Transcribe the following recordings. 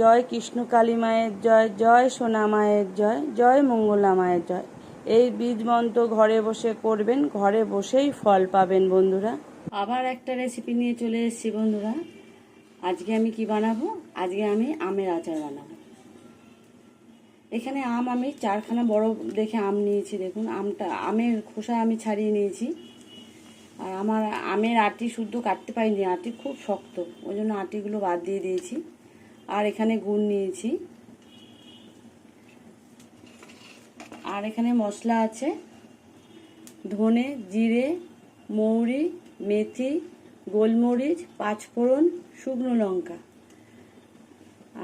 জয় কৃষ্ণ কালী মায়ের জয় জয় সোনা মায়ের জয় জয় মঙ্গলা মায়ের জয়। এই বীজ মন্ত্র ঘরে বসে করবেন, ঘরে বসেই ফল পাবেন বন্ধুরা। আবার একটা রেসিপি নিয়ে চলে এসেছি বন্ধুরা। আজকে আমি কি বানাবো? আজকে আমি আমের আচার বানাবো। এখানে আম আমি চারখানা বড় দেখে আম নিয়েছি, দেখুন। আমটা, আমের খোসা আমি ছাড়িয়ে নিয়েছি। আর আমার আমের আটি শুদ্ধ কাটতে পারিনি, আটি খুব শক্ত। ওই জন্য আটিগুলো বাদ দিয়ে দিয়েছি। আর এখানে গুড় নিয়েছি। আর এখানে মশলা আছে। ধনে, জিরে, মৌরি, মেথি, গোলমরিচ, পাঁচফোড়ন, শুকনো লঙ্কা।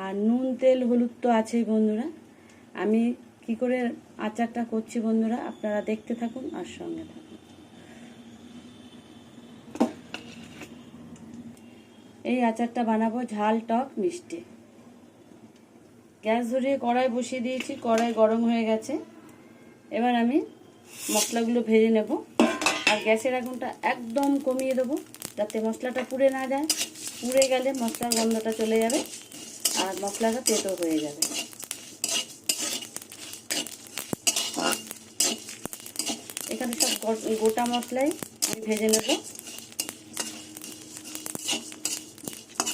আর নুন, তেল, হলুদ তো আছেই বন্ধুরা। আমি কি করে আচারটা করছি বন্ধুরা, আপনারা দেখতে থাকুন আর সঙ্গে থাকুন। এই আচারটা বানাবো ঝাল টক মিষ্টি। গ্যাস ধরিয়ে কড়াই বসিয়ে দিয়েছি, কড়াই গরম হয়ে গেছে। এবার আমি মশলাগুলো ভেজে নেব। আর গ্যাসের আগুনটা একদম কমিয়ে দেবো যাতে মশলাটা পুড়ে না যায়। পুড়ে গেলে মশলার গন্ধটা চলে যাবে আর মশলাটা তেতো হয়ে যাবে। এখানে সব গোটা মশলাই আমি ভেজে নেব।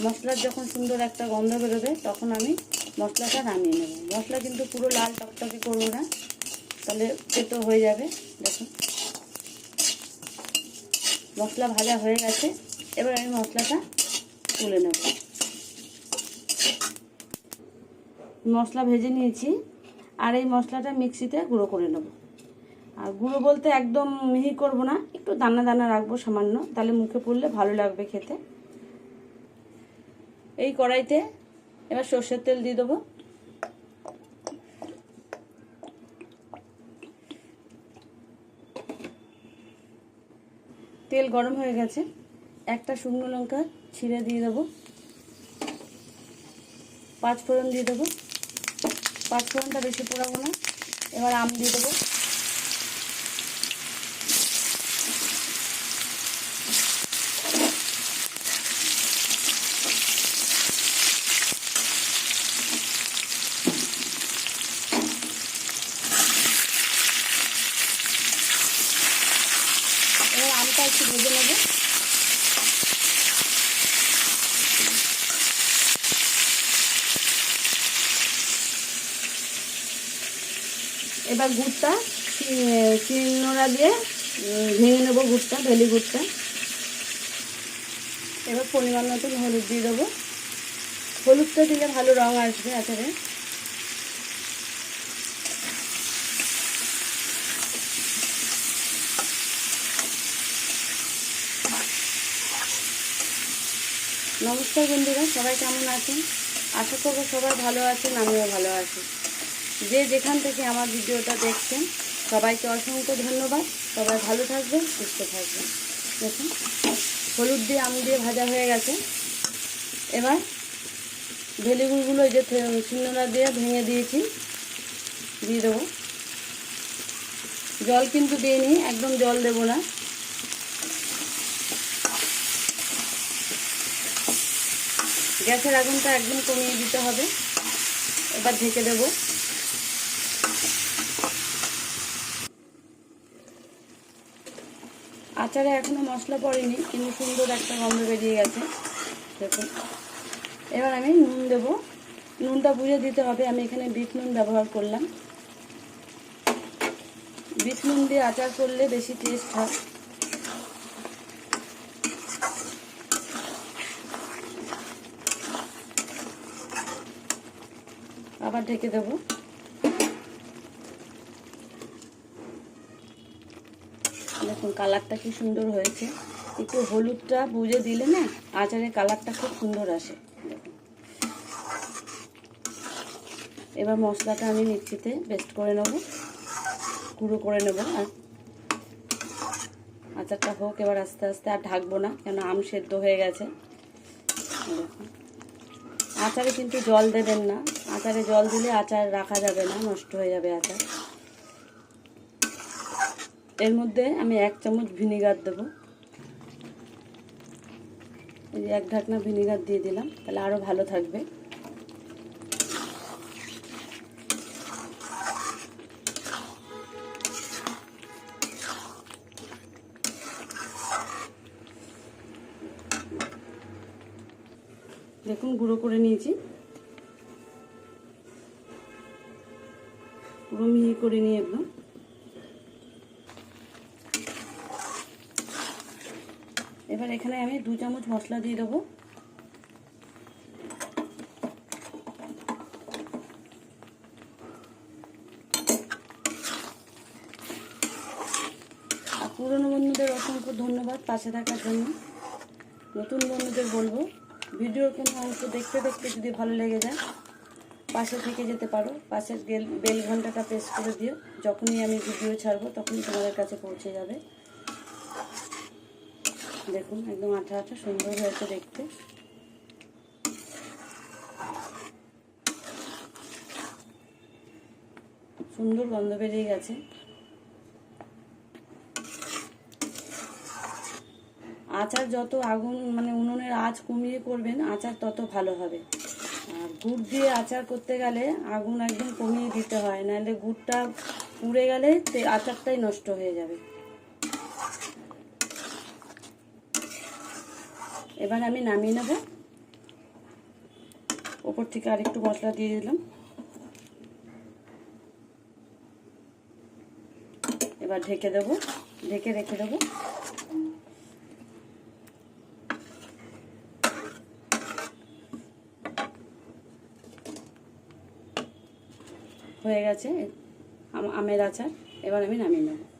মশলার যখন সুন্দর একটা গন্ধ বেরোবে তখন আমি মশলাটা নামিয়ে নেব। মশলা কিন্তু পুরো লাল টকটকে করব না। তাহলে তেতো হয়ে যাবে। দেখুন। মশলা ভাজা হয়ে গেছে। এবার আমি মশলাটা তুলে নেব। মশলা ভেজে নিয়েছি। আর এই মশলাটা মিক্সিতে গুঁড়ো করে নেব। আর গুঁড়ো বলতে একদম মিহি করব না। একটু দানা দানা রাখব সামান্য। তাহলে মুখে পড়লে ভালো লাগবে খেতে। এই কড়াইতে এবার সর্ষের তেল দিয়ে দেবো। তেল গরম হয়ে গেছে। একটা শুকনো লঙ্কা ছিঁড়ে দিয়ে দেবো। পাঁচ ফোড়ন দিয়ে দেবো। পাঁচ ফোড়নটা বেশি পোড়াবো না। এবার আম দিয়ে দেবো এবার আমটা একটু ভেজে নেব এবার গুড়টা চিনোড়া দিয়ে ভেঙে নেব গুড়টা ভেলি গুড়টা। এবার পরিমাণ মতন হলুদ দিয়ে দেবো। হলুদটা দিলে ভালো রং আসবে আচারে। নমস্কার বন্ধুরা, সবাই কেমন আছেন? আশা করব সবাই ভালো আছেন, আমিও ভালো আছি। যে যেখান থেকে আমার ভিডিওটা দেখছেন, সবাইকে অসংখ্য ধন্যবাদ। সবাই ভালো থাকবেন, সুস্থ থাকবেন। দেখুন, হলুদ দিয়ে আম দিয়ে ভাজা হয়ে গেছে। এবার ভেলিগুড়গুলো এই যে শিলনোড়া দিয়ে ভেঙে দিয়েছি, দিয়ে দেবো। জল কিন্তু দিইনি, একদম জল দেবো না। গ্যাসের আগুনটা একদম কমিয়ে দিতে হবে। এবার ঢেকে দেবো। আচারে এখনও মশলা পড়েনি, কিন্তু সুন্দর একটা গন্ধ বেরিয়ে গেছে। দেখুন। এবার আমি নুন দেব। নুনটা বুঝে দিতে হবে, আমি এখানে বিট নুন ব্যবহার করলাম। বিট নুন দিয়ে আচার করলে বেশি টেস্ট হয়। আবার ঢেকে দেবো। দেখুন কালারটা কি সুন্দর হয়েছে। একটু হলুদটা বুঝে দিলে না আচারের কালারটা খুব সুন্দর আসে। এবার মশলাটা আমি মিক্সিতে পেস্ট করে নেব, গুঁড়ো করে নেব, আর আচারটা হোক এবার আস্তে আস্তে আর ঢাকবো না, কেন আম সেদ্ধ হয়ে গেছে। আচারে কিন্তু জল দেবেন না, আচারে জল দিলে আচার রাখা যাবে না, নষ্ট হয়ে যাবে আচার। এর মধ্যে আমি এক চামচ ভিনিগার দেবো। এক ঢাকনা ভিনিগার দিয়ে দিলাম, তাহলে আরও ভালো থাকবে। দেখুন, গুঁড়ো করে নিয়েছি। পুরো মিহি করে নিয়ে একদম। এবার এখানে আমি দু চামচ মশলা দিয়ে দেবো। পুরনো বন্ধুদের অসংখ্য ধন্যবাদ পাশে থাকার জন্য। নতুন বন্ধুদের বলব ভিডিওর কোনো অংশ দেখতে দেখতে যদি ভালো লেগে যায়, পাশে থেকে যেতে পারো। পাশের বেল ঘন্টাটা প্রেস করে দিও। যখনই আমি ভিডিও ছাড়বো তখনই তোমাদের কাছে পৌঁছে যাবে। দেখুন, একদম আঠা আঠা সুন্দর হয়েছে দেখতে। সুন্দর গন্ধ বেরিয়ে গেছে। আচার যত আগুন মানে উনুনের আঁচ কমিয়ে করবেন, আচার তত ভালো হবে। আর গুড় দিয়ে আচার করতে গেলে আগুন একদম কমিয়ে দিতে হয়, নাহলে গুড়টা পুড়ে গেলে আচারটাই নষ্ট হয়ে যাবে। এবার আমি নামিয়ে নেব। ওপর থেকে আরেকটু মশলা দিয়ে দিলাম। এবার ঢেকে দেবো, ঢেকে রেখে দেবো। হয়ে গেছে আম- আমের আচার। এবার আমি নামিয়ে নেব।